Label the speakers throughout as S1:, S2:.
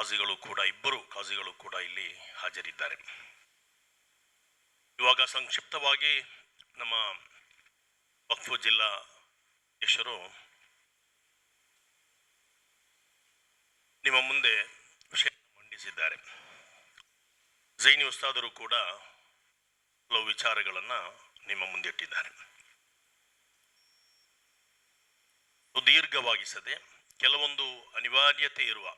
S1: ಕಾಜಿಗಳು ಕೂಡ, ಇಬ್ಬರು ಕಾಜಿಗಳು ಕೂಡ ಇಲ್ಲಿ ಹಾಜರಿದ್ದಾರೆ. ಇವಾಗ ಸಂಕ್ಷಿಪ್ತವಾಗಿ ನಮ್ಮ ವಕ್ಫು ಜಿಲ್ಲಾ ಅಧ್ಯಕ್ಷರು ನಿಮ್ಮ ಮುಂದೆ ವಿಷಯ ಮಂಡಿಸಿದ್ದಾರೆ. ಜೈನಿ ಉಸ್ತಾದರು ಕೂಡ ಹಲವು ವಿಚಾರಗಳನ್ನು ನಿಮ್ಮ ಮುಂದೆ ಇಟ್ಟಿದ್ದಾರೆ ಸುದೀರ್ಘವಾಗಿಸದೆ ಕೆಲವೊಂದು ಅನಿವಾರ್ಯತೆ ಇರುವ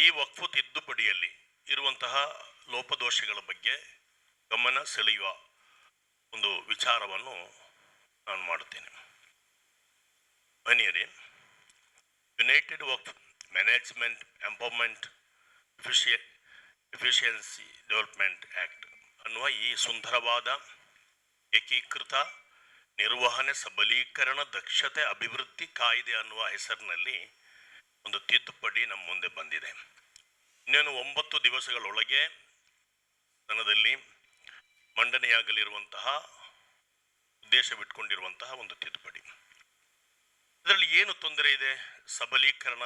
S1: ಈ ವಕ್ಫು ತಿದ್ದುಪಡಿಯಲ್ಲಿ ಇರುವಂತಹ ಲೋಪದೋಷಗಳ ಬಗ್ಗೆ ಗಮನ ಸೆಳೆಯುವ ಒಂದು ವಿಚಾರವನ್ನು ನಾನು ಮಾಡುತ್ತೇನೆ. ಮನೆಯರಿ united waqf management empowerment efficie efficiency development act ಅನ್ನುವ ಈ ಸುಂದರವಾದ ಏಕೀಕೃತ ನಿರ್ವಹಣೆ ಸಬಲೀಕರಣ ದಕ್ಷತೆ ಅಭಿವೃದ್ಧಿ ಕಾಯ್ದೆ ಅನ್ನುವ ಹೆಸರಿನಲ್ಲಿ ಒಂದು ತಿದ್ದುಪಡಿ ನಮ್ಮ ಮುಂದೆ ಬಂದಿದೆ. ಇನ್ನೇನು ಒಂಬತ್ತು ದಿವಸಗಳೊಳಗೆ ಸದನದಲ್ಲಿ ಮಂಡನೆಯಾಗಲಿರುವಂತಹ ಉದ್ದೇಶವಿಟ್ಕೊಂಡಿರುವಂತಹ ಒಂದು ತಿದ್ದುಪಡಿ. ಇದರಲ್ಲಿ ಏನು ತೊಂದರೆ ಇದೆ? ಸಬಲೀಕರಣ,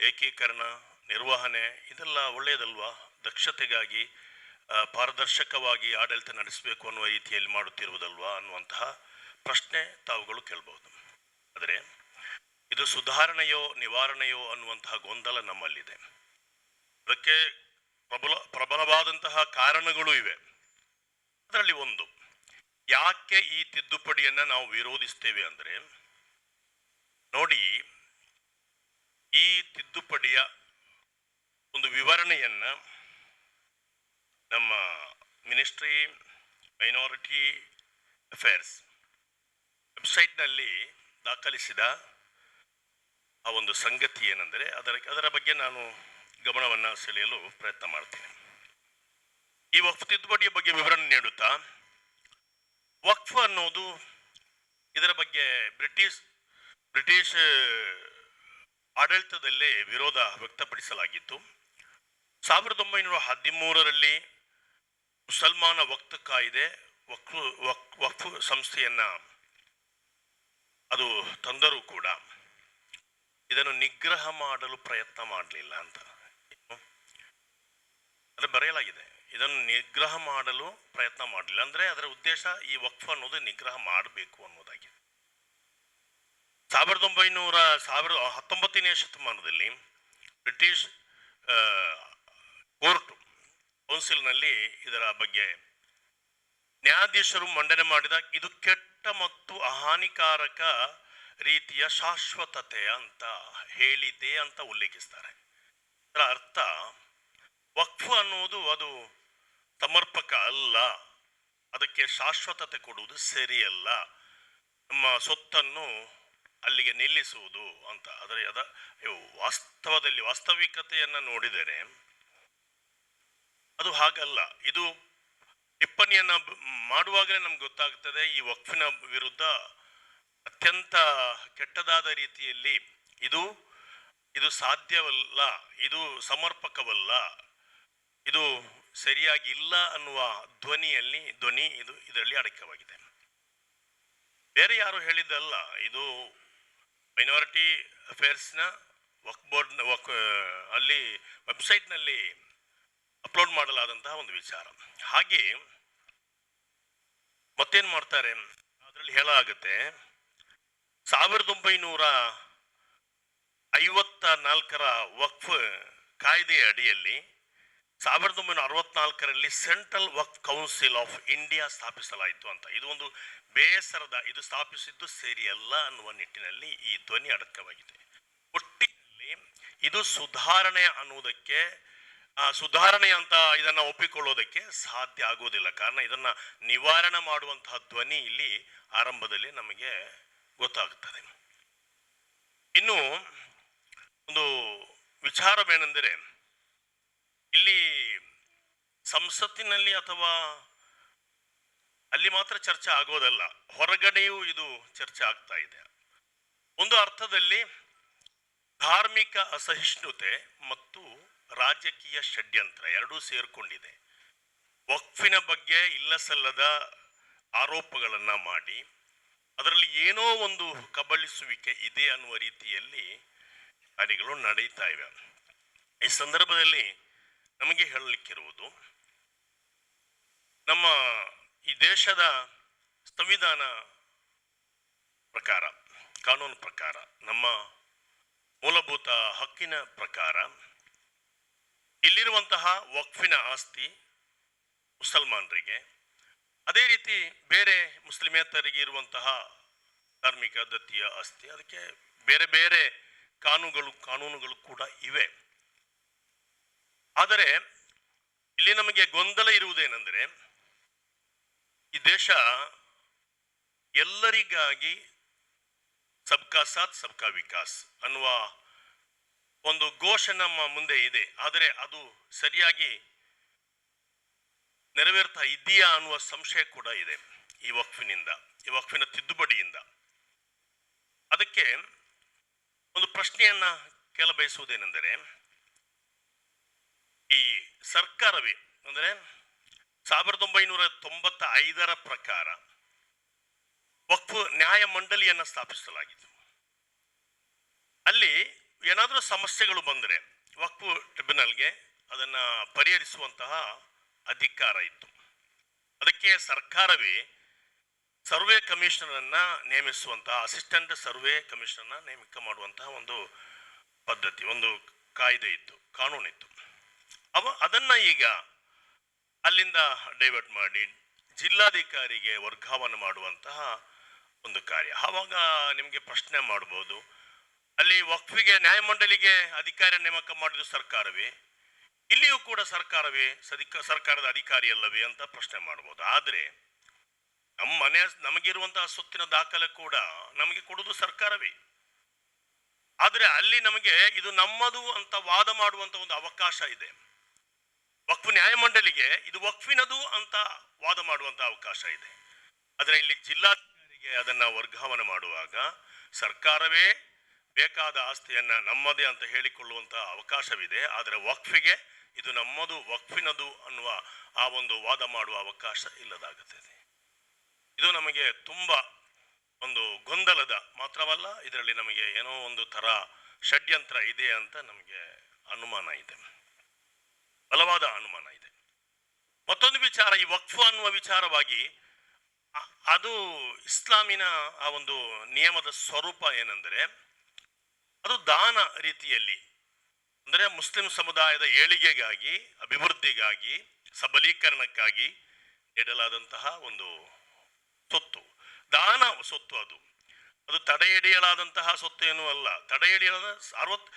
S1: ಏಕೀಕರಣ, ನಿರ್ವಹಣೆ ಇದೆಲ್ಲ ಒಳ್ಳೆಯದಲ್ವಾ? ದಕ್ಷತೆಗಾಗಿ ಪಾರದರ್ಶಕವಾಗಿ ಆಡಳಿತ ನಡೆಸಬೇಕು ಅನ್ನುವ ರೀತಿಯಲ್ಲಿ ಮಾಡುತ್ತಿರುವುದಲ್ವಾ ಅನ್ನುವಂತಹ ಪ್ರಶ್ನೆ ತಾವುಗಳು ಕೇಳಬಹುದು. ಆದರೆ ಇದು ಸುಧಾರಣೆಯೋ ನಿವಾರಣೆಯೋ ಅನ್ನುವಂತಹ ಗೊಂದಲ ನಮ್ಮಲ್ಲಿದೆ. ಅದಕ್ಕೆ ಪ್ರಬಲ, ಪ್ರಬಲವಾದಂತಹ ಕಾರಣಗಳು ಇವೆ. ಅದರಲ್ಲಿ ಒಂದು, ಯಾಕೆ ಈ ತಿದ್ದುಪಡಿಯನ್ನ ನಾವು ವಿರೋಧಿಸ್ತೇವೆ ಅಂದರೆ, ನೋಡಿ, ಈ ತಿದ್ದುಪಡಿಯ ಒಂದು ವಿವರಣೆಯನ್ನ ನಮ್ಮ ಮಿನಿಸ್ಟ್ರಿ ಮೈನಾರಿಟಿ ಅಫೇರ್ಸ್ ವೆಬ್ಸೈಟ್ನಲ್ಲಿ ದಾಖಲಿಸಿದ ಆ ಒಂದು ಸಂಗತಿ ಏನೆಂದರೆ, ಅದರ ಅದರ ಬಗ್ಗೆ ನಾನು ಗಮನವನ್ನು ಸೆಳೆಯಲು ಪ್ರಯತ್ನ ಮಾಡ್ತೀನಿ. ಈ ವಕ್ಫ್ ತಿದ್ದುಪಡಿಯ ಬಗ್ಗೆ ವಿವರಣೆ ನೀಡುತ್ತಾ, ವಕ್ಫ್ ಅನ್ನೋದು ಇದರ ಬಗ್ಗೆ ಬ್ರಿಟಿಷ್ ಬ್ರಿಟಿಷ್ ಆಡಳಿತದಲ್ಲೇ ವಿರೋಧ ವ್ಯಕ್ತಪಡಿಸಲಾಗಿತ್ತು. ಸಾವಿರದ ಒಂಬೈನೂರ ಹದಿಮೂರರಲ್ಲಿ ಮುಸಲ್ಮಾನ ವಕ್ತ ಕಾಯ್ದೆ, ವಕ್ಫ್ ವಕ್ ವಕ್ಫ್ ಸಂಸ್ಥೆಯನ್ನ ಅದು ತಂದರೂ ಕೂಡ ಇದನ್ನು ನಿಗ್ರಹ ಮಾಡಲು ಪ್ರಯತ್ನ ಮಾಡಲಿಲ್ಲ ಅಂತ. ಅದು ಬರೆಯಲಾಗಿದೆ. ಇದನ್ನು ನಿಗ್ರಹ ಮಾಡಲು ಪ್ರಯತ್ನ ಮಾಡಲಿಲ್ಲ. ಅಂದ್ರೆ ಅದರ ಉದ್ದೇಶ ಈ ವಕ್ಫ್ ಅನ್ನೋದು ನಿಗ್ರಹ ಮಾಡಬೇಕು ಅನ್ನೋದಾಗಿದೆ. ಸಾವಿರದ ಒಂಬೈನೂರ ಸಾವಿರದ ಹತ್ತೊಂಬತ್ತನೇ ಶತಮಾನದಲ್ಲಿ ಬ್ರಿಟಿಷ್ ಕೋರ್ಟ್, ಕೌನ್ಸಿಲ್ನಲ್ಲಿ ಇದರ ಬಗ್ಗೆ ನ್ಯಾಯಾಧೀಶರು ಮಂಡನೆ ಮಾಡಿದ ಇದು ಕೆಟ್ಟ ಮತ್ತು ಅಹಾನಿಕಾರಕ ರೀತಿಯ ಶಾಶ್ವತತೆ ಅಂತ ಹೇಳಿದೆ ಅಂತ ಉಲ್ಲೇಖಿಸ್ತಾರೆ. ಅದರ ಅರ್ಥ ವಕ್ಫ್ ಅನ್ನೋದು ಅದು ಸಮರ್ಪಕ ಅಲ್ಲ. ಅದಕ್ಕೆ ಶಾಶ್ವತತೆ ಕೊಡುವುದು ಸರಿಯಲ್ಲ. ನಮ್ಮ ಸೊತ್ತನ್ನು ಅಲ್ಲಿಗೆ ನಿಲ್ಲಿಸುವುದು ಅಂತ. ಆದರೆ ಅದ ವಾಸ್ತವದಲ್ಲಿ ವಾಸ್ತವಿಕತೆಯನ್ನು ನೋಡಿದರೆ ಅದು ಹಾಗಲ್ಲ. ಇದು ಟಿಪ್ಪಣಿಯನ್ನ ಮಾಡುವಾಗಲೇ ನಮ್ಗೆ ಗೊತ್ತಾಗ್ತದೆ ಈ ವಕ್ಫಿನ ವಿರುದ್ಧ ಅತ್ಯಂತ ಕೆಟ್ಟದಾದ ರೀತಿಯಲ್ಲಿ ಇದು ಇದು ಸಾಧ್ಯವಲ್ಲ, ಇದು ಸಮರ್ಪಕವಲ್ಲ, ಇದು ಸರಿಯಾಗಿ ಇಲ್ಲ ಅನ್ನುವ ಧ್ವನಿಯಲ್ಲಿ, ಧ್ವನಿ ಇದು ಇದರಲ್ಲಿ ಅಡಕವಾಗಿದೆ. ಬೇರೆ ಯಾರು ಹೇಳಿದ್ದಲ್ಲ, ಇದು ಮೈನಾರಿಟಿ ಅಫೇರ್ಸ್ನ ವಕ್ ಬೋರ್ಡ್ ವಕ್ ಅಲ್ಲಿ ವೆಬ್ಸೈಟ್ನಲ್ಲಿ ಅಪ್ಲೋಡ್ ಮಾಡಲಾದಂತಹ ಒಂದು ವಿಚಾರ. ಹಾಗೆ ಮತ್ತೇನು ಮಾಡ್ತಾರೆ? ಅದರಲ್ಲಿ ಹೇಳಾಗುತ್ತೆ ಸಾವಿರದ ಒಂಬೈನೂರ ಐವತ್ತ ನಾಲ್ಕರ ವಕ್ಫ್ ಕಾಯ್ದೆಯ ಅಡಿಯಲ್ಲಿ ಸಾವಿರದ ಒಂಬೈನೂರ ಅರವತ್ನಾಲ್ಕರಲ್ಲಿ central waqf council of India ಸ್ಥಾಪಿಸಲಾಯಿತು ಅಂತ. ಇದು ಒಂದು ಬೇಸರದ, ಇದು ಸ್ಥಾಪಿಸಿದ್ದು ಸರಿಯಲ್ಲ ಅನ್ನುವ ನಿಟ್ಟಿನಲ್ಲಿ ಈ ಧ್ವನಿ ಅಡಕವಾಗಿದೆ. ಒಟ್ಟಿನಲ್ಲಿ ಇದು ಸುಧಾರಣೆ ಅನ್ನುವುದಕ್ಕೆ ಸುಧಾರಣೆ ಅಂತ ಇದನ್ನ ಒಪ್ಪಿಕೊಳ್ಳೋದಕ್ಕೆ ಸಾಧ್ಯ ಆಗುವುದಿಲ್ಲ. ಕಾರಣ ಇದನ್ನ ನಿವಾರಣೆ ಮಾಡುವಂತಹ ಧ್ವನಿ ಇಲ್ಲಿ ಆರಂಭದಲ್ಲಿ ನಮಗೆ ಗೊತ್ತಾಗುತ್ತದೆ. ಇನ್ನು ಒಂದು ವಿಚಾರವೇನೆಂದರೆ, ಇಲ್ಲಿ ಸಂಸತ್ತಿನಲ್ಲಿ ಅಥವಾ ಅಲ್ಲಿ ಮಾತ್ರ ಚರ್ಚೆ ಆಗೋದಲ್ಲ, ಹೊರಗಡೆಯೂ ಇದು ಚರ್ಚೆ ಆಗ್ತಾ ಇದೆ. ಒಂದು ಅರ್ಥದಲ್ಲಿ ಧಾರ್ಮಿಕ ಅಸಹಿಷ್ಣುತೆ ಮತ್ತು ರಾಜಕೀಯ ಷಡ್ಯಂತ್ರ ಎರಡೂ ಸೇರಿಕೊಂಡಿದೆ. ವಕ್ಫಿನ ಬಗ್ಗೆ ಇಲ್ಲಸಲ್ಲದ ಆರೋಪಗಳನ್ನ ಮಾಡಿ ಅದರಲ್ಲಿ ಏನೋ ಒಂದು ಕಬಳಿಸುವಿಕೆ ಇದೆ ಅನ್ನುವ ರೀತಿಯಲ್ಲಿ ಕಾರ್ಯಗಳು ನಡೀತಾ ಇವೆ. ಈ ಸಂದರ್ಭದಲ್ಲಿ ನಮಗೆ ಹೇಳಲಿಕ್ಕಿರುವುದು, ನಮ್ಮ ಈ ದೇಶದ ಸಂವಿಧಾನ ಪ್ರಕಾರ, ಕಾನೂನು ಪ್ರಕಾರ, ನಮ್ಮ ಮೂಲಭೂತ ಹಕ್ಕಿನ ಪ್ರಕಾರ, ಇಲ್ಲಿರುವಂತಹ ವಕ್ಫಿನ ಆಸ್ತಿ ಮುಸಲ್ಮಾನರಿಗೆ ಅದೇ ರೀತಿ ಬೇರೆ ಮುಸ್ಲಿಮೇತರಿಗೆ ಇರುವಂತಹ ಧಾರ್ಮಿಕ ದತ್ತಿಯ ಆಸ್ತಿ, ಅದಕ್ಕೆ ಬೇರೆ ಬೇರೆ ಕಾನೂನುಗಳು ಕಾನೂನುಗಳು ಕೂಡ ಇವೆ. ಆದರೆ ಇಲ್ಲಿ ನಮಗೆ ಗೊಂದಲ ಇರುವುದೇನೆಂದರೆ, ಈ ದೇಶ ಎಲ್ಲರಿಗಾಗಿ ಸಬ್ಕಾ ಸಾಥ್, ಸಬ್ಕಾ ವಿಕಾಸ್ ಅನ್ನುವ ಒಂದು ಘೋಷ ನಮ್ಮ ಮುಂದೆ ಇದೆ. ಆದರೆ ಅದು ಸರಿಯಾಗಿ ನೆರವೇರ್ತಾ ಇದೆಯಾ ಅನ್ನುವ ಸಂಶಯ ಕೂಡ ಇದೆ ಈ ವಕ್ಫಿನಿಂದ, ಈ ವಕ್ಫಿನ ತಿದ್ದುಪಡಿಯಿಂದ. ಅದಕ್ಕೆ ಒಂದು ಪ್ರಶ್ನೆಯನ್ನ ಕೇಳ ಬಯಸುವುದೇನೆಂದರೆ, ಈ ಸರ್ಕಾರವೇ ಅಂದರೆ ಸಾವಿರದ ಒಂಬೈನೂರ ತೊಂಬತ್ತ ಐದರ ಪ್ರಕಾರ ವಕ್ಫ್ ನ್ಯಾಯ ಮಂಡಳಿಯನ್ನ ಸ್ಥಾಪಿಸಲಾಗಿತ್ತು. ಅಲ್ಲಿ ಏನಾದರೂ ಸಮಸ್ಯೆಗಳು ಬಂದರೆ ವಕ್ಫ್ ಟ್ರಿಬ್ಯುನಲ್ಗೆ ಅದನ್ನ ಪರಿಹರಿಸುವಂತಹ ಅಧಿಕಾರ ಇತ್ತು. ಅದಕ್ಕೆ ಸರ್ಕಾರವೇ ಸರ್ವೆ ಕಮಿಷನರ್ ಅನ್ನ ನೇಮಿಸುವಂತಹ, ಅಸಿಸ್ಟೆಂಟ್ ಸರ್ವೆ ಕಮಿಷನರ್ನ ನೇಮಕ ಮಾಡುವಂತಹ ಒಂದು ಪದ್ಧತಿ, ಒಂದು ಕಾಯ್ದೆ ಇತ್ತು ಕಾನೂನಿತ್ತು ಅವ ಅದನ್ನ ಈಗ ಅಲ್ಲಿಂದ ಡೈವರ್ಟ್ ಮಾಡಿ ಜಿಲ್ಲಾಧಿಕಾರಿಗೆ ವರ್ಗಾವಣೆ ಮಾಡುವಂತಹ ಒಂದು ಕಾರ್ಯ. ಆವಾಗ ನಿಮಗೆ ಪ್ರಶ್ನೆ ಮಾಡ್ಬೋದು, ಅಲ್ಲಿ ವಕ್ಫಿಗೆ ನ್ಯಾಯಮಂಡಳಿಗೆ ಅಧಿಕಾರ ನೇಮಕ ಮಾಡಿದ್ದು ಸರ್ಕಾರವೇ? ಇಲ್ಲಿಯೂ ಕೂಡ ಸರ್ಕಾರವೇ, ಸದಿಕ, ಸರ್ಕಾರದ ಅಧಿಕಾರಿ ಅಲ್ಲವೇ ಅಂತ ಪ್ರಶ್ನೆ ಮಾಡ್ಬೋದು. ಆದರೆ ನಮ್ಮ ಮನೆ, ನಮಗಿರುವಂತಹ ಸೊತ್ತಿನ ದಾಖಲೆ ಕೂಡ ನಮಗೆ ಕೊಡುವುದು ಸರ್ಕಾರವೇ. ಆದರೆ ಅಲ್ಲಿ ನಮಗೆ ಇದು ನಮ್ಮದು ಅಂತ ವಾದ ಮಾಡುವಂತ ಒಂದು ಅವಕಾಶ ಇದೆ. ವಕ್ಫ್ ನ್ಯಾಯಮಂಡಳಿಗೆ ಇದು ವಕ್ಫಿನದು ಅಂತ ವಾದ ಮಾಡುವಂತ ಅವಕಾಶ ಇದೆ. ಆದರೆ ಇಲ್ಲಿ ಜಿಲ್ಲಾಧಿಕಾರಿಗೆ ಅದನ್ನ ವರ್ಗಾವಣೆ ಮಾಡುವಾಗ ಸರ್ಕಾರವೇ ಬೇಕಾದ ಆಸ್ತಿಯನ್ನ ನಮ್ಮದೇ ಅಂತ ಹೇಳಿಕೊಳ್ಳುವಂತ ಅವಕಾಶವಿದೆ. ಆದರೆ ವಕ್ಫಿಗೆ ಇದು ನಮ್ಮದು ವಕ್ಫಿನದು ಅನ್ನುವ ಆ ಒಂದು ವಾದ ಮಾಡುವ ಅವಕಾಶ ಇಲ್ಲದಾಗುತ್ತದೆ. ಇದು ನಮಗೆ ತುಂಬ ಒಂದು ಗೊಂದಲದ ಮಾತ್ರವಲ್ಲ, ಇದರಲ್ಲಿ ನಮಗೆ ಏನೋ ಒಂದು ತರ ಷಡ್ಯಂತ್ರ ಇದೆ ಅಂತ ನಮಗೆ ಅನುಮಾನ ಇದೆ. ಬಲವಾದ ಅನುಮಾನ ಇದೆ. ಮತ್ತೊಂದು ವಿಚಾರ, ಈ ವಕ್ಫ್ ಅನ್ನುವ ವಿಚಾರವಾಗಿ ಅದು ಇಸ್ಲಾಮಿನ ಆ ಒಂದು ನಿಯಮದ ಸ್ವರೂಪ ಏನೆಂದರೆ, ಅದು ದಾನ ರೀತಿಯಲ್ಲಿ ಅಂದರೆ ಮುಸ್ಲಿಂ ಸಮುದಾಯದ ಏಳಿಗೆಗಾಗಿ, ಅಭಿವೃದ್ಧಿಗಾಗಿ, ಸಬಲೀಕರಣಕ್ಕಾಗಿ ನೀಡಲಾದಂತಹ ಒಂದು ಸೊತ್ತು. ದಾನ ಸೊತ್ತು ಅದು. ಅದು ತಡೆ ಹಿಡಿಯಲಾದಂತಹ ಸೊತ್ತು ಏನೂ ಅಲ್ಲ. ತಡೆ ಹಿಡಿಯಲಾದ ಸಾರ್ವತ್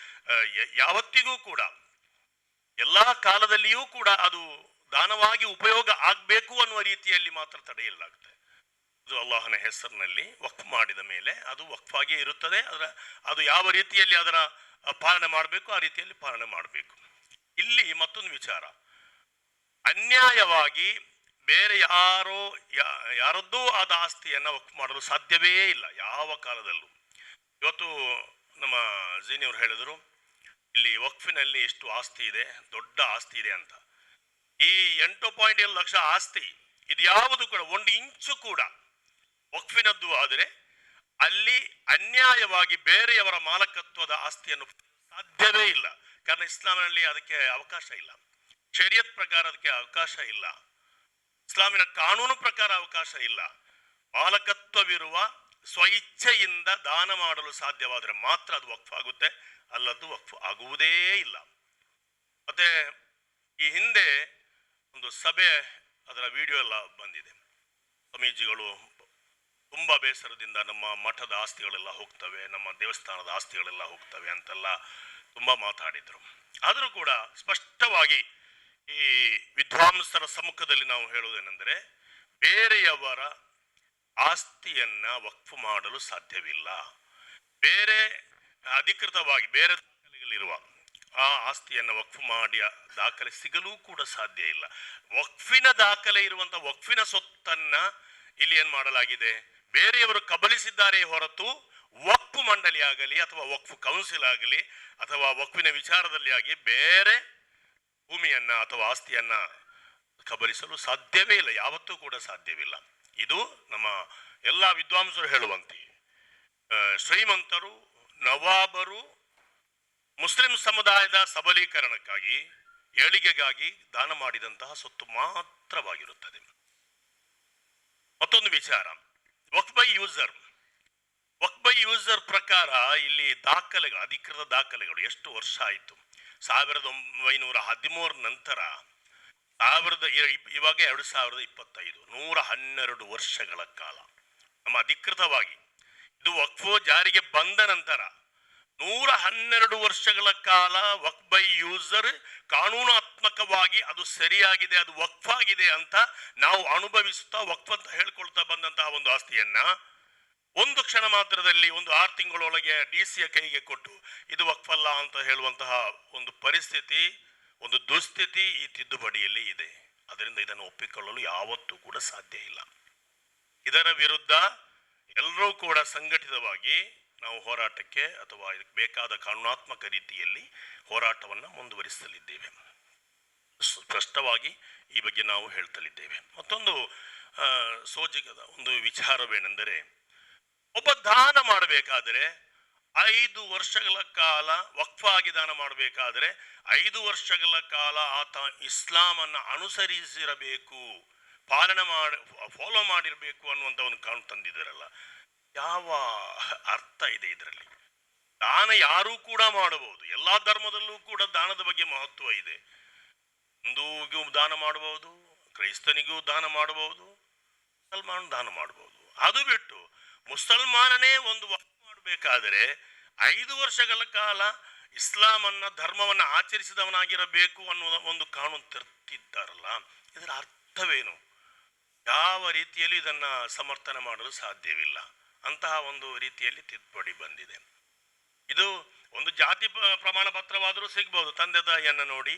S1: ಯಾವತ್ತಿಗೂ ಕೂಡ, ಎಲ್ಲ ಕಾಲದಲ್ಲಿಯೂ ಕೂಡ ಅದು ದಾನವಾಗಿ ಉಪಯೋಗ ಆಗಬೇಕು ಅನ್ನುವ ರೀತಿಯಲ್ಲಿ ಮಾತ್ರ ತಡೆಯಲಾಗುತ್ತೆ ಅದು ಅಲ್ಲಾಹನ ಹೆಸರಿನಲ್ಲಿ ವಕ್ಫ್ ಮಾಡಿದ ಮೇಲೆ ಅದು ವಕ್ಫಾಗಿ ಇರುತ್ತದೆ. ಅದರ, ಅದು ಯಾವ ರೀತಿಯಲ್ಲಿ ಅದರ ಪಾಲನೆ ಮಾಡಬೇಕು, ಆ ರೀತಿಯಲ್ಲಿ ಪಾಲನೆ ಮಾಡಬೇಕು. ಇಲ್ಲಿ ಮತ್ತೊಂದು ವಿಚಾರ. ಅನ್ಯಾಯವಾಗಿ ಬೇರೆ ಯಾರೋ ಯಾರದ್ದೂ ಆದ ಆಸ್ತಿಯನ್ನು ವಕ್ಫ್ ಮಾಡಲು ಸಾಧ್ಯವೇ ಇಲ್ಲ, ಯಾವ ಕಾಲದಲ್ಲೂ. ಇವತ್ತು ನಮ್ಮ ಜೀನಿಯವರು ಹೇಳಿದರು, ಇಲ್ಲಿ ವಕ್ಫಿನಲ್ಲಿ ಎಷ್ಟು ಆಸ್ತಿ ಇದೆ, ದೊಡ್ಡ ಆಸ್ತಿ ಇದೆ ಅಂತ. ಈ ಎಂಟು ಪಾಯಿಂಟ್ ಏಳು ಲಕ್ಷ ಆಸ್ತಿ ಇದು ಯಾವುದು ಕೂಡ, ಒಂದು ಇಂಚು ಕೂಡ ವಕ್ಫಿನದ್ದು ಆದರೆ ಅಲ್ಲಿ ಅನ್ಯಾಯವಾಗಿ ಬೇರೆಯವರ ಮಾಲಕತ್ವದ ಆಸ್ತಿಯನ್ನು ಸಾಧ್ಯವೇ ಇಲ್ಲ. ಕಾರಣ ಇಸ್ಲಾಮಿನಲ್ಲಿ ಅದಕ್ಕೆ ಅವಕಾಶ ಇಲ್ಲ. ಶರಿಯತ್ ಪ್ರಕಾರ ಅದಕ್ಕೆ ಅವಕಾಶ ಇಲ್ಲ. ಇಸ್ಲಾಮಿನ ಕಾನೂನು ಪ್ರಕಾರ ಅವಕಾಶ ಇಲ್ಲ. ಮಾಲಕತ್ವವಿರುವ ಸ್ವಇಚ್ಛೆಯಿಂದ ದಾನ ಮಾಡಲು ಸಾಧ್ಯವಾದರೆ ಮಾತ್ರ ಅದು ವಕ್ಫ್ ಆಗುತ್ತೆ. ಅಲ್ಲದ್ದು ವಕ್ಫ್ ಆಗುವುದೇ ಇಲ್ಲ. ಮತ್ತೆ ಈ ಹಿಂದೆ ಒಂದು ಸಭೆ ಅದರ ವಿಡಿಯೋ ಎಲ್ಲ ಬಂದಿದೆ. ಸ್ವಾಮೀಜಿಗಳು ತುಂಬಾ ಬೇಸರದಿಂದ ನಮ್ಮ ಮಠದ ಆಸ್ತಿಗಳೆಲ್ಲ ಹೋಗ್ತವೆ, ನಮ್ಮ ದೇವಸ್ಥಾನದ ಆಸ್ತಿಗಳೆಲ್ಲ ಹೋಗ್ತವೆ ಅಂತೆಲ್ಲ ತುಂಬ ಮಾತಾಡಿದ್ರು. ಆದರೂ ಕೂಡ ಸ್ಪಷ್ಟವಾಗಿ ಈ ವಿದ್ವಾಂಸರ ಸಮ್ಮುಖದಲ್ಲಿ ನಾವು ಹೇಳುವುದೇನೆಂದರೆ, ಬೇರೆಯವರ ಆಸ್ತಿಯನ್ನ ವಕ್ಫು ಮಾಡಲು ಸಾಧ್ಯವಿಲ್ಲ. ಬೇರೆ ಅಧಿಕೃತವಾಗಿ, ಬೇರೆ ದಾಖಲೆಗಳಿರುವ ಆ ಆಸ್ತಿಯನ್ನು ವಕ್ಫು ಮಾಡಿ ದಾಖಲೆ ಸಿಗಲೂ ಕೂಡ ಸಾಧ್ಯ ಇಲ್ಲ. ವಕ್ಫಿನ ದಾಖಲೆ ಇರುವಂಥ ವಕ್ಫಿನ ಸೊತ್ತನ್ನ ಇಲ್ಲಿ ಏನು ಮಾಡಲಾಗಿದೆ? ಬೇರೆಯವರು ಕಬಲಿಸಿದ್ದಾರೆ ಹೊರತು ವಕ್ಫ್ ಮಂಡಳಿ ಆಗಲಿ ಅಥವಾ ವಕ್ಫ್ ಕೌನ್ಸಿಲ್ ಆಗಲಿ ಅಥವಾ ವಕ್ಫಿನ ವಿಚಾರದಲ್ಲಿ ಆಗಿ ಬೇರೆ ಭೂಮಿಯನ್ನ ಅಥವಾ ಆಸ್ತಿಯನ್ನ ಕಬಲಿಸಲು ಸಾಧ್ಯವೇ ಇಲ್ಲ. ಯಾವತ್ತೂ ಕೂಡ ಸಾಧ್ಯವಿಲ್ಲ. ಇದು ನಮ್ಮ ಎಲ್ಲ ವಿದ್ವಾಂಸರು ಹೇಳುವಂತೆ. ಶ್ರೀಮಂತರು, ನವಾಬರು, ಮುಸ್ಲಿಂ ಸಮುದಾಯದ ಸಬಲೀಕರಣಕ್ಕಾಗಿ, ಏಳಿಗೆಗಾಗಿ ದಾನ ಮಾಡಿದಂತಹ ಸೊತ್ತು ಮಾತ್ರವಾಗಿರುತ್ತದೆ. ಮತ್ತೊಂದು ವಿಚಾರ. Waqf by user. Waqf by user ಪ್ರಕಾರ ಇಲ್ಲಿ ದಾಖಲೆಗಳು, ಅಧಿಕೃತ ದಾಖಲೆಗಳು ಎಷ್ಟು ವರ್ಷ ಆಯಿತು? ಸಾವಿರದ ಒಂಬೈನೂರ ಹದಿಮೂರ ನಂತರ ಸಾವಿರದ ಇವಾಗ ಎರಡು ಸಾವಿರದ ಇಪ್ಪತ್ತೈದು, ನೂರ ಹನ್ನೆರಡು ವರ್ಷಗಳ ಕಾಲ. ನಮ್ಮ ಅಧಿಕೃತವಾಗಿ ಇದು ವಕ್ಫೋ ಜಾರಿಗೆ ಬಂದ ನಂತರ ನೂರ ಹನ್ನೆರಡು ವರ್ಷಗಳ ಕಾಲ ವಕ್ ಬೈ ಯೂಸರ್ ಕಾನೂನಾತ್ಮಕವಾಗಿ ಅದು ಸರಿಯಾಗಿದೆ, ಅದು ವಕ್ಫ್ ಆಗಿದೆ ಅಂತ ನಾವು ಅನುಭವಿಸುತ್ತಾ ವಕ್ಫ್ ಅಂತ ಹೇಳ್ಕೊಳ್ತಾ ಬಂದಂತಹ ಒಂದು ಆಸ್ತಿಯನ್ನ ಒಂದು ಕ್ಷಣ ಮಾತ್ರದಲ್ಲಿ ಒಂದು ಆರು ತಿಂಗಳೊಳಗೆ ಡಿ ಸಿಯ ಕೈಗೆ ಕೊಟ್ಟು ಇದು ವಕ್ಫಲ್ಲ ಅಂತ ಹೇಳುವಂತಹ ಒಂದು ಪರಿಸ್ಥಿತಿ, ಒಂದು ದುಸ್ಥಿತಿ ಈ ತಿದ್ದುಪಡಿಯಲ್ಲಿ ಇದೆ. ಅದರಿಂದ ಇದನ್ನು ಒಪ್ಪಿಕೊಳ್ಳಲು ಯಾವತ್ತೂ ಕೂಡ ಸಾಧ್ಯ ಇಲ್ಲ. ಇದರ ವಿರುದ್ಧ ಎಲ್ಲರೂ ಕೂಡ ಸಂಘಟಿತವಾಗಿ ನಾವು ಹೋರಾಟಕ್ಕೆ ಅಥವಾ ಇದಕ್ಕೆ ಬೇಕಾದ ಕಾನೂನಾತ್ಮಕ ರೀತಿಯಲ್ಲಿ ಹೋರಾಟವನ್ನು ಮುಂದುವರಿಸಲಿದ್ದೇವೆ. ಸ್ಪಷ್ಟವಾಗಿ ಈ ಬಗ್ಗೆ ನಾವು ಹೇಳ್ತಲಿದ್ದೇವೆ. ಮತ್ತೊಂದು ಸೋಜಿಗದ ಒಂದು ವಿಚಾರವೇನೆಂದರೆ, ಒಬ್ಬ ದಾನ ಮಾಡಬೇಕಾದರೆ ಐದು ವರ್ಷಗಳ ಕಾಲ ವಕ್ಫಾಗಿ ದಾನ ಮಾಡಬೇಕಾದರೆ ಐದು ವರ್ಷಗಳ ಕಾಲ ಆತ ಇಸ್ಲಾಮನ್ನು ಅನುಸರಿಸಿರಬೇಕು, ಪಾಲನೆ ಮಾಡಿ ಫಾಲೋ ಮಾಡಿರಬೇಕು ಅನ್ನುವಂಥ ಒಂದು ಕಾನೂನು ತಂದಿದ್ದಾರಲ್ಲ. ಯಾವ ಅರ್ಥ ಇದೆ ಇದರಲ್ಲಿ? ದಾನ ಯಾರೂ ಕೂಡ ಮಾಡಬಹುದು. ಎಲ್ಲಾ ಧರ್ಮದಲ್ಲೂ ಕೂಡ ದಾನದ ಬಗ್ಗೆ ಮಹತ್ವ ಇದೆ. ಹಿಂದೂಗೂ ದಾನ ಮಾಡಬಹುದು, ಕ್ರೈಸ್ತನಿಗೂ ದಾನ ಮಾಡಬಹುದು ಮುಸಲ್ಮಾನ ದಾನ ಮಾಡಬಹುದು. ಅದು ಬಿಟ್ಟು ಮುಸಲ್ಮಾನನೇ ಒಂದು ಮಾಡಬೇಕಾದರೆ ಐದು ವರ್ಷಗಳ ಕಾಲ ಇಸ್ಲಾಮನ್ನ, ಧರ್ಮವನ್ನ ಆಚರಿಸಿದವನಾಗಿರಬೇಕು ಅನ್ನುವ ಒಂದು ಕಾನೂನು ತರ್ತಿದ್ದಾರಲ್ಲ ಇದರ ಅರ್ಥವೇನು? ಯಾವ ರೀತಿಯಲ್ಲಿ ಇದನ್ನ ಸಮರ್ಥನೆ ಮಾಡಲು ಸಾಧ್ಯವಿಲ್ಲ. ಅಂತಹ ಒಂದು ರೀತಿಯಲ್ಲಿ ತಿದ್ದುಪಡಿ ಬಂದಿದೆ. ಇದು ಒಂದು ಜಾತಿ ಪ್ರಮಾಣ ಪತ್ರವಾದರೂ ಸಿಗ್ಬೋದು, ತಂದೆ ತಾಯಿಯನ್ನು ನೋಡಿ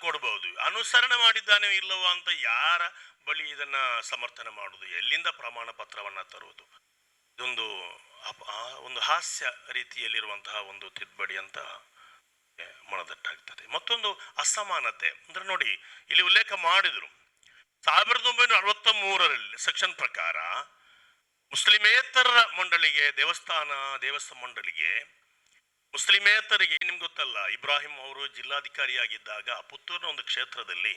S1: ಕೊಡ್ಬೋದು. ಅನುಸರಣೆ ಮಾಡಿದ್ದಾನೆ ಇಲ್ಲವೋ ಅಂತ ಯಾರ ಬಳಿ ಇದನ್ನ ಸಮರ್ಥನೆ ಮಾಡುವುದು? ಎಲ್ಲಿಂದ ಪ್ರಮಾಣ ಪತ್ರವನ್ನು ತರುವುದು? ಇದೊಂದು ಒಂದು ಹಾಸ್ಯ ರೀತಿಯಲ್ಲಿರುವಂತಹ ಒಂದು ತಿದ್ದುಪಡಿ ಅಂತ ಮನದಟ್ಟಾಗ್ತದೆ. ಮತ್ತೊಂದು ಅಸಮಾನತೆ. ಅಂದ್ರೆ ನೋಡಿ, ಇಲ್ಲಿ ಉಲ್ಲೇಖ ಮಾಡಿದ್ರು. ಸಾವಿರದ ಒಂಬೈನೂರ ಅರವತ್ತ ಮೂರರಲ್ಲಿ, ಸೆಕ್ಷನ್ ಪ್ರಕಾರ ಮುಸ್ಲಿಮೇತರ ಮಂಡಳಿಗೆ ದೇವಸ್ಥಾನ ದೇವಸ್ಥಾನ ಮಂಡಳಿಗೆ ಮುಸ್ಲಿಮೇತರಿಗೆ ನಿಮ್ಗೆ ಗೊತ್ತಲ್ಲ, ಇಬ್ರಾಹಿಂ ಅವರು ಜಿಲ್ಲಾಧಿಕಾರಿಯಾಗಿದ್ದಾಗ ಪುತ್ತೂರಿನ ಒಂದು ಕ್ಷೇತ್ರದಲ್ಲಿ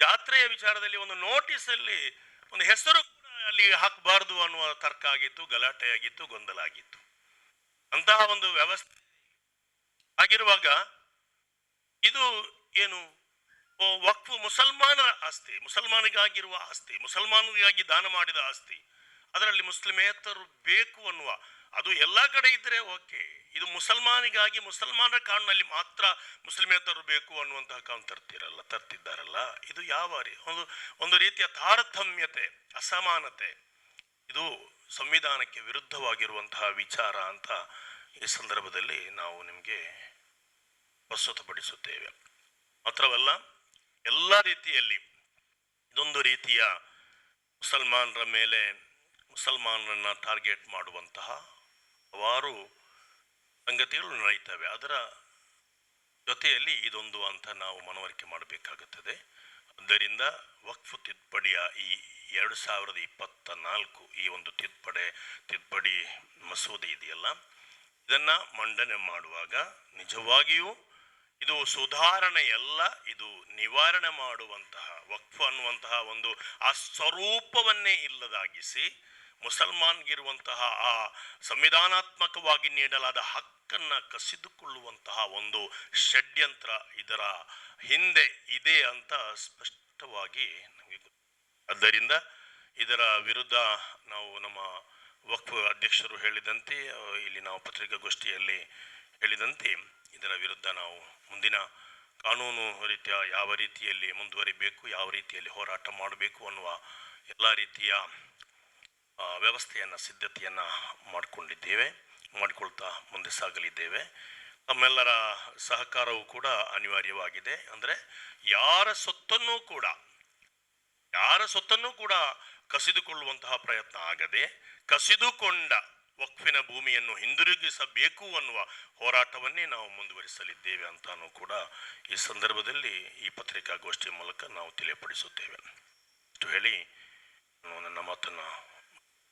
S1: ಜಾತ್ರೆಯ ವಿಚಾರದಲ್ಲಿ ಒಂದು ನೋಟಿಸ್ ಅಲ್ಲಿ ಒಂದು ಹೆಸರು ಕೂಡ ಅಲ್ಲಿ ಹಾಕಬಾರದು ಅನ್ನುವ ತರ್ಕ ಆಗಿತ್ತು, ಗಲಾಟೆ ಆಗಿತ್ತು, ಗೊಂದಲ ಆಗಿತ್ತು. ಅಂತಹ ಒಂದು ವ್ಯವಸ್ಥೆ ಆಗಿರುವಾಗ ಇದು ಏನು ವಕ್ಫು ಮುಸಲ್ಮಾನರ ಆಸ್ತಿ, ಮುಸಲ್ಮಾನಿಗಾಗಿರುವ ಆಸ್ತಿ ಮುಸಲ್ಮಾನರಿಗಾಗಿ ದಾನ ಮಾಡಿದ ಆಸ್ತಿ. ಅದರಲ್ಲಿ ಮುಸ್ಲಿಮೇತರು ಬೇಕು ಅನ್ನುವ. ಅದು ಎಲ್ಲ ಕಡೆ ಇದ್ರೆ ಓಕೆ ಇದು ಮುಸಲ್ಮಾನಿಗಾಗಿ, ಮುಸಲ್ಮಾನರ ಕಾನೂನಲ್ಲಿ ಮಾತ್ರ ಮುಸ್ಲಿಮೇತರು ಬೇಕು ಅನ್ನುವಂತಹ ಕಾನೂನು ತರ್ತಿರಲ್ಲ ತರ್ತಿದ್ದಾರಲ್ಲ? ಇದು ಯಾವ ರೀ? ಒಂದು ಒಂದು ರೀತಿಯ ತಾರತಮ್ಯತೆ, ಅಸಮಾನತೆ. ಇದು ಸಂವಿಧಾನಕ್ಕೆ ವಿರುದ್ಧವಾಗಿರುವಂತಹ ವಿಚಾರ ಅಂತ ಈ ಸಂದರ್ಭದಲ್ಲಿ ನಾವು ನಿಮಗೆ ಪ್ರಸ್ತುತಪಡಿಸುತ್ತೇವೆ. ಮಾತ್ರವಲ್ಲ, ಎಲ್ಲ ರೀತಿಯಲ್ಲಿ ಇದೊಂದು ರೀತಿಯ ಮುಸಲ್ಮಾನರ ಮೇಲೆ ಮುಸಲ್ಮಾನರನ್ನ ಟಾರ್ಗೆಟ್ ಮಾಡುವಂತಹ ಹಲವಾರು ಸಂಗತಿಗಳು ನಡೀತವೆ. ಅದರ ಜೊತೆಯಲ್ಲಿ ಇದೊಂದು ಅಂತ ನಾವು ಮನವರಿಕೆ ಮಾಡಬೇಕಾಗುತ್ತದೆ. ಆದ್ದರಿಂದ ವಕ್ಫು ತಿದ್ದುಪಡಿಯ ಈ ಎರಡು ಸಾವಿರದ ಇಪ್ಪತ್ತ ನಾಲ್ಕು ಈ ಒಂದು ತಿದ್ದುಪಡೆ, ತಿದ್ದುಪಡಿ ಮಸೂದೆ ಇದೆಯಲ್ಲ? ಇದನ್ನ ಮಂಡನೆ ಮಾಡುವಾಗ ನಿಜವಾಗಿಯೂ ಇದು ಸುಧಾರಣೆಯಲ್ಲ ಇದು ನಿವಾರಣೆ ಮಾಡುವಂತಹ, ವಕ್ಫ್ ಅನ್ನುವಂತಹ ಒಂದು ಆ ಸ್ವರೂಪವನ್ನೇ ಇಲ್ಲದಾಗಿಸಿ ಮುಸಲ್ಮಾನ್ಗಿರುವಂತಹ ಆ ಸಂವಿಧಾನಾತ್ಮಕವಾಗಿ ನೀಡಲಾದ ಹಕ್ಕನ್ನು ಕಸಿದುಕೊಳ್ಳುವಂತಹ ಒಂದು ಷಡ್ಯಂತ್ರ ಇದರ ಹಿಂದೆ ಇದೆ ಅಂತ ಸ್ಪಷ್ಟವಾಗಿ ನಮಗೆ. ಆದ್ದರಿಂದ ಇದರ ವಿರುದ್ಧ ನಾವು ನಮ್ಮ ವಕ್ಫ್ ಅಧ್ಯಕ್ಷರು ಹೇಳಿದಂತೆ, ಇಲ್ಲಿ ನಾವು ಪತ್ರಿಕಾಗೋಷ್ಠಿಯಲ್ಲಿ ಹೇಳಿದಂತೆ ಇದರ ವಿರುದ್ಧ ನಾವು ಮುಂದಿನ ಕಾನೂನು ರೀತಿಯ ಯಾವ ರೀತಿಯಲ್ಲಿ ಮುಂದುವರಿಬೇಕು, ಯಾವ ರೀತಿಯಲ್ಲಿ ಹೋರಾಟ ಮಾಡಬೇಕು ಅನ್ನುವ ಎಲ್ಲ ರೀತಿಯ ವ್ಯವಸ್ಥೆಯನ್ನು, ಸಿದ್ಧತೆಯನ್ನು ಮಾಡಿಕೊಂಡಿದ್ದೇವೆ, ಮಾಡಿಕೊಳ್ತಾ ಮುಂದೆ ಸಾಗಲಿದ್ದೇವೆ. ತಮ್ಮೆಲ್ಲರ ಸಹಕಾರವೂ ಕೂಡ ಅನಿವಾರ್ಯವಾಗಿದೆ. ಅಂದರೆ ಯಾರ ಸೊತ್ತನ್ನೂ ಕೂಡ, ಯಾರ ಸೊತ್ತನ್ನೂ ಕೂಡ ಕಸಿದುಕೊಳ್ಳುವಂತಹ ಪ್ರಯತ್ನ ಆಗದೆ, ಕಸಿದುಕೊಂಡ ವಕ್ಫಿನ ಭೂಮಿಯನ್ನು ಹಿಂದಿರುಗಿಸಬೇಕು ಅನ್ನುವ ಹೋರಾಟವನ್ನೇ ನಾವು ಮುಂದುವರಿಸಲಿದ್ದೇವೆ ಅಂತಾನೂ ಕೂಡ ಈ ಸಂದರ್ಭದಲ್ಲಿ ಈ ಪತ್ರಿಕಾಗೋಷ್ಠಿಯ ಮೂಲಕ ನಾವು ತಿಳಿಯಪಡಿಸುತ್ತೇವೆ. ಇಷ್ಟು ಹೇಳಿ ನಾನು ನನ್ನ ಮಾತನ್ನು